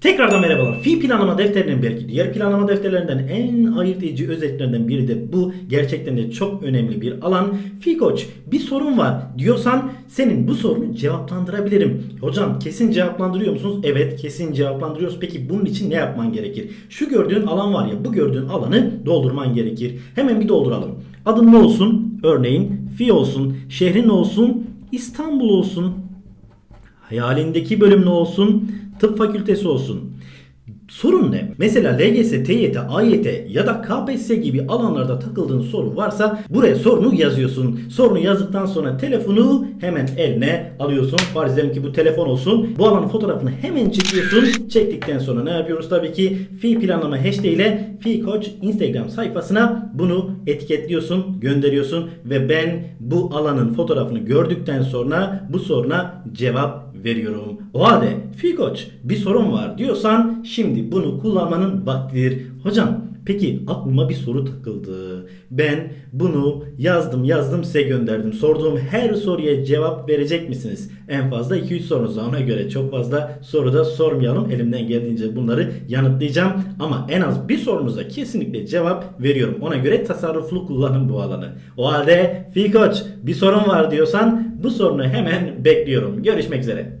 Tekrardan merhabalar. Fi planlama defterinin belki diğer planlama defterlerinden en ayırt edici özelliklerinden biri de bu. Gerçekten de çok önemli bir alan. Fi koç bir sorun var diyorsan senin bu sorunu cevaplandırabilirim. Hocam kesin cevaplandırıyor musunuz? Evet kesin cevaplandırıyoruz. Peki bunun için ne yapman gerekir? Şu gördüğün alan var ya bu gördüğün alanı doldurman gerekir. Hemen bir dolduralım. Adın ne olsun? Örneğin Fi olsun. Şehrin olsun? İstanbul olsun. Hayalindeki bölüm ne olsun? Tıp fakültesi olsun. Sorun ne? Mesela LGS, TYT, AYT ya da KPSS gibi alanlarda takıldığın soru varsa buraya sorunu yazıyorsun. Sorunu yazdıktan sonra telefonu hemen eline alıyorsun. Farz edelim ki bu telefon olsun. Bu alanın fotoğrafını hemen çekiyorsun. Çektikten sonra ne yapıyoruz? Tabii ki fi planlama hashtag ile fi coach Instagram sayfasına bunu etiketliyorsun, gönderiyorsun ve ben bu alanın fotoğrafını gördükten sonra bu soruna cevap veriyorum. O halde fi coach bir sorun var diyorsan şimdi bunu kullanmanın vaktidir. Hocam peki aklıma bir soru takıldı. Ben bunu yazdım yazdım size gönderdim. Sorduğum her soruya cevap verecek misiniz? En fazla 2-3 sorunuz. Ona göre çok fazla soru da sormayalım. Elimden geldiğince bunları yanıtlayacağım. Ama en az bir sorunuza kesinlikle cevap veriyorum. Ona göre tasarruflu kullanın bu alanı. O halde fi coach bir sorun var diyorsan bu sorunu hemen bekliyorum. Görüşmek üzere.